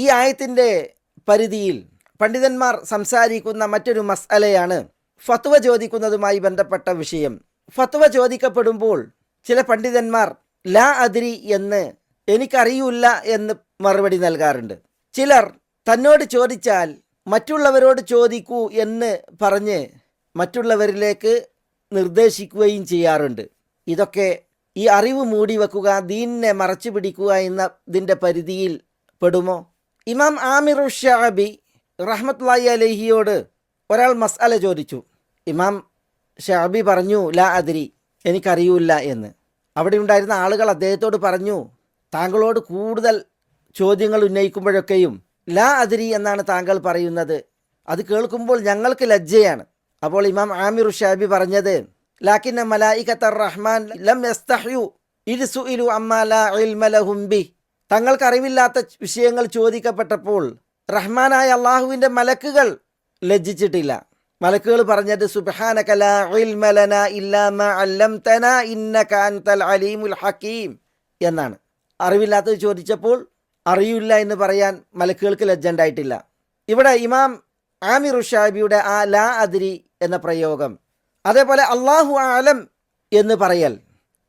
ഈ ആയത്തിന്റെ പരിധിയിൽ പണ്ഡിതന്മാർ സംസാരിക്കുന്ന മറ്റൊരു മസ്അലയാണ് ഫത്വ ചോദിക്കുന്നതുമായി ബന്ധപ്പെട്ട വിഷയം. ഫത്വ ചോദിക്കപ്പെടുമ്പോൾ ചില പണ്ഡിതന്മാർ ലാ അതിരി എന്ന് എനിക്കറിയില്ല എന്ന് മറുപടി നൽകാറുണ്ട്. ചിലർ തന്നോട് ചോദിച്ചാൽ മറ്റുള്ളവരോട് ചോദിക്കൂ എന്ന് പറഞ്ഞ് മറ്റുള്ളവരിലേക്ക് നിർദ്ദേശിക്കുകയും ചെയ്യാറുണ്ട്. ഇതൊക്കെ ഈ അറിവ് മൂടി വെക്കുക ദീനിനെ മറച്ചു പിടിക്കുക എന്നതിന്റെ പരിധിയിൽ പെടുമോ? ഇമാം ആമിർ ഷാബി റഹ്മത്ലായി അലഹിയോട് ഒരാൾ മസാല ചോദിച്ചു. ഇമാം ഷാബി പറഞ്ഞു ലാ അതിരി എനിക്കറിയൂല എന്ന്. അവിടെ ഉണ്ടായിരുന്ന ആളുകൾ അദ്ദേഹത്തോട് പറഞ്ഞു താങ്കളോട് കൂടുതൽ ചോദ്യങ്ങൾ ഉന്നയിക്കുമ്പോഴൊക്കെയും ലാ അതിരി എന്നാണ് താങ്കൾ പറയുന്നത്. അത് കേൾക്കുമ്പോൾ ഞങ്ങൾക്ക് ലജ്ജയാണ്. അപ്പോൾ ഇമാം ആമിർ ഷാബി പറഞ്ഞത് ലാക്കിന്ന മലായികത്ത റഹ്മാൻ ലം യസ്തഹ്യു ഇരു ലഹും ബി തങ്ങൾക്ക് അറിവില്ലാത്ത വിഷയങ്ങൾ ചോദിക്കപ്പെട്ടപ്പോൾ റഹ്മാനായ അള്ളാഹുവിന്റെ മലക്കുകൾ ലജ്ജിച്ചിട്ടില്ല. മലക്കുകൾ പറഞ്ഞത് അലീമുൽ ഹക്കീം എന്നാണ്. അറിവില്ലാത്തത് ചോദിച്ചപ്പോൾ അറിയില്ല എന്ന് പറയാൻ മലക്കുകൾക്ക് ലജ്ജണ്ടായിട്ടില്ല ഇവിടെ ഇമാം ആമിർ ഷാബിയുടെ ആ ലാ അതിരി എന്ന പ്രയോഗം അതേപോലെ അള്ളാഹു ആലം എന്ന് പറയൽ.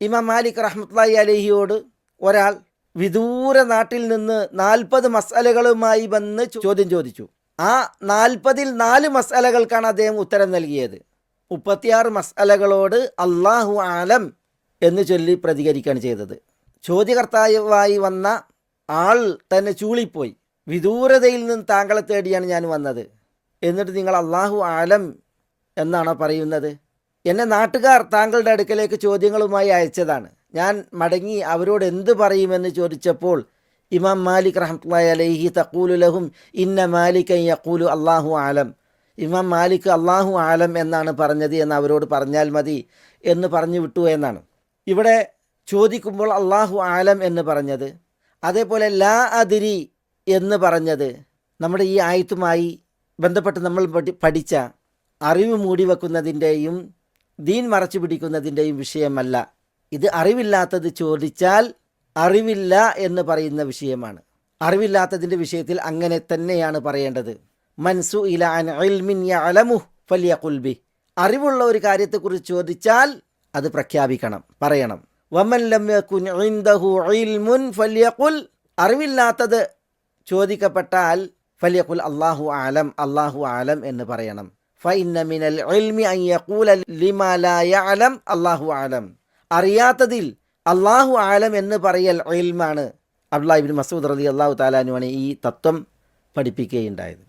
ഇമാം മാലിക് റഹ്മത്ലായി അലഹിയോട് ഒരാൾ വിദൂര നാട്ടിൽ നിന്ന് നാൽപ്പത് മസാലകളുമായി വന്ന് ചോദ്യം ചോദിച്ചു. ആ നാൽപ്പതിൽ നാല് മസാലകൾക്കാണ് അദ്ദേഹം ഉത്തരം നൽകിയത്. മുപ്പത്തിയാറ് മസാലകളോട് അള്ളാഹു ആലം എന്ന് ചൊല്ലി പ്രതികരിക്കുകയാണ് ചെയ്തത്. ചോദ്യകർത്താവായി വന്ന ആൾ തന്നെ ചൂളിപ്പോയി. വിദൂരതയിൽ നിന്ന് താങ്കളെ തേടിയാണ് ഞാൻ വന്നത്. എന്നിട്ട് നിങ്ങൾ അള്ളാഹു ആലം എന്നാണോ പറയുന്നത്? എന്നെ നാട്ടുകാർ താങ്കളുടെ അടുക്കലേക്ക് ചോദ്യങ്ങളുമായി അയച്ചതാണ്. ഞാൻ മടങ്ങി അവരോട് എന്ത് പറയുമെന്ന് ചോദിച്ചപ്പോൾ ഇമാം മാലിക് റഹ്മത്തുള്ളാഹി അലൈഹി തക്കൂലു ലഹും ഇന്ന മാലിക് യക്കൂലു അള്ളാഹു ആലം. ഇമാം മാലിക് അള്ളാഹു ആലം എന്നാണ് പറഞ്ഞത് എന്ന് അവരോട് പറഞ്ഞാൽ മതി എന്ന് പറഞ്ഞു വിട്ടു എന്നാണ്. ഇവിടെ ചോദിക്കുമ്പോൾ അള്ളാഹു ആലം എന്ന് പറഞ്ഞത് അതേപോലെ ലാ അതിരി എന്ന് പറഞ്ഞത് നമ്മുടെ ഈ ആയത്തുമായി ബന്ധപ്പെട്ട് നമ്മൾ പഠി- പഠിച്ച അറിവ് മൂടി വെക്കുന്നതിന്റെയും ദീൻ മറച്ചു പിടിക്കുന്നതിന്റെയും വിഷയമല്ല. ഇത് അറിവില്ലാത്തത് ചോദിച്ചാൽ അറിവില്ല എന്ന് പറയുന്ന വിഷയമാണ്. അറിവില്ലാത്തതിന്റെ വിഷയത്തിൽ അങ്ങനെ തന്നെയാണ് പറയേണ്ടത്. മൻസു ഇലാൻ അറിവുള്ള ഒരു കാര്യത്തെക്കുറിച്ച് ചോദിച്ചാൽ അത് പ്രഖ്യാപിക്കണം പറയണം. വമൻ ഇൽമുൻ അറിവില്ലാത്തത് ചോദിക്കപ്പെട്ടാൽ ഫലിയക്കുൽ അള്ളാഹു ആലം അള്ളാഹു ആലം എന്ന് പറയണം. ഫഇന്ന മിനൽ ഇൽമി അൻ യഖൂല ലിമാ ലാ യഅലം അല്ലാഹു ആലം അറിയാത്തതിൽ അള്ളാഹു ആലം എന്ന് പറയൽ ഇൽമാണ് അബ്ദുല്ലാഹിബിൻ മസൂദ് റളിയല്ലാഹു അള്ളാഹു താലാനുമാണ് ഈ തത്വം പഠിപ്പിക്കുകയുണ്ടായത്.